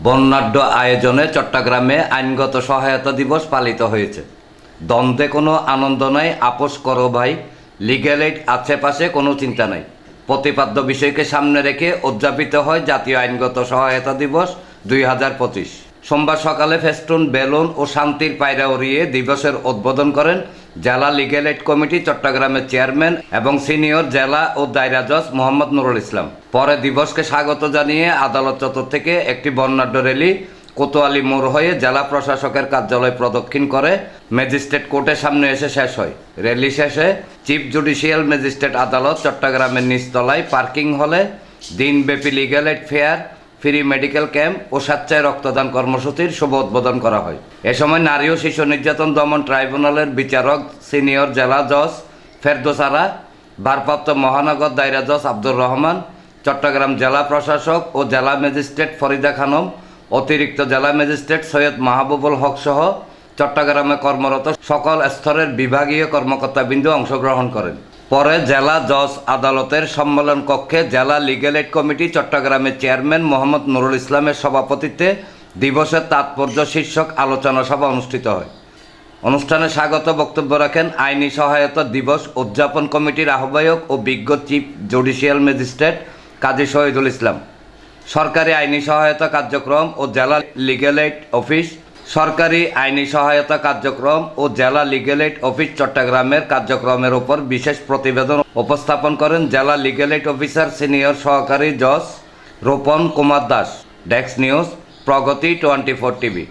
বর্ণাঢ্য আয়োজনে চট্টগ্রামে আইনগত সহায়তা দিবস পালিত হয়েছে। দ্বন্দ্বে কোনো আনন্দ নাই, আপোষ করো ভাই। লিগ্যাল এইড আশেপাশে কোনো চিন্তা নাই। প্রতিপাদ্য বিষয়কে সামনে রেখে উদযাপিত হয় জাতীয় আইনগত সহায়তা দিবস দুই হাজার পঁচিশ। সোমবার সকালে ফেস্টুন, বেলুন ও শান্তির পায়রা উড়িয়ে দিবসের উদ্বোধন করেন জেলা লিগ্যাল এইড কমিটি চট্টগ্রামের চেয়ারম্যান এবং সিনিয়র জেলা ও দায়রা জজ মোহাম্মদ নুরুল ইসলাম। পরে দিবসকে স্বাগত জানিয়ে আদালত চত্বর থেকে একটি বর্ণাঢ্য র্যালি কোতোয়ালি মোড় হয়ে জেলা প্রশাসকের কার্যালয় প্রদক্ষিণ করে ম্যাজিস্ট্রেট কোর্টের সামনে এসে শেষ হয়। র্যালি শেষে চিফ জুডিশিয়াল ম্যাজিস্ট্রেট আদালত চট্টগ্রামের নিচতলায় পার্কিং হলে দিনব্যাপী legal aid fair free medical camp ও স্বেচ্ছায় রক্তদান কর্মসূচির শুভ উদ্বোধন করা হয়। এ সময় নারী ও শিশু নির্যাতন দমন ট্রাইব্যুনালের বিচারক, সিনিয়র জেলা জজ ফেরদোসারা, ভারপ্রাপ্ত মহানগর দায়রা জজ আব্দুর রহমান, চট্টগ্রাম জেলা প্রশাসক ও জেলা ম্যাজিস্ট্রেট ফরিদা খানম, অতিরিক্ত জেলা ম্যাজিস্ট্রেট সৈয়দ মাহবুবুল হক সহ চট্টগ্রামে কর্মরত সকল স্তরের বিভাগীয় কর্মকর্তাবৃন্দ অংশগ্রহণ করেন। পরে জেলা জজ আদালতের সম্মেলন কক্ষে জেলা লিগ্যাল এইড কমিটি চট্টগ্রামের চেয়ারম্যান মোহাম্মদ নুরুল ইসলামের সভাপতিত্বে দিবসের তাৎপর্য শীর্ষক আলোচনা সভা অনুষ্ঠিত হয়। অনুষ্ঠানে স্বাগত বক্তব্য রাখেন আইনি সহায়তা দিবস উদযাপন কমিটির আহ্বায়ক ও বিজ্ঞ chief judicial magistrate Kazi Shahidul Islam. সরকারি আইনি সহায়তা কার্যক্রম ও জেলা লিগ্যাল এইড অফিস সরকারি আইনি সহায়তা কার্যক্রম ও জেলা লিগেল এইড অফিস চট্টগ্রামের কার্যক্রমের উপর বিশেষ প্রতিবেদন উপস্থাপন করেন জেলা লিগেল এইড অফিসার সিনিয়র সহকারী জজ রোপন কুমার দাস। ডেক্স নিউজ, প্রগতি টোয়েন্টি ফোর টিভি।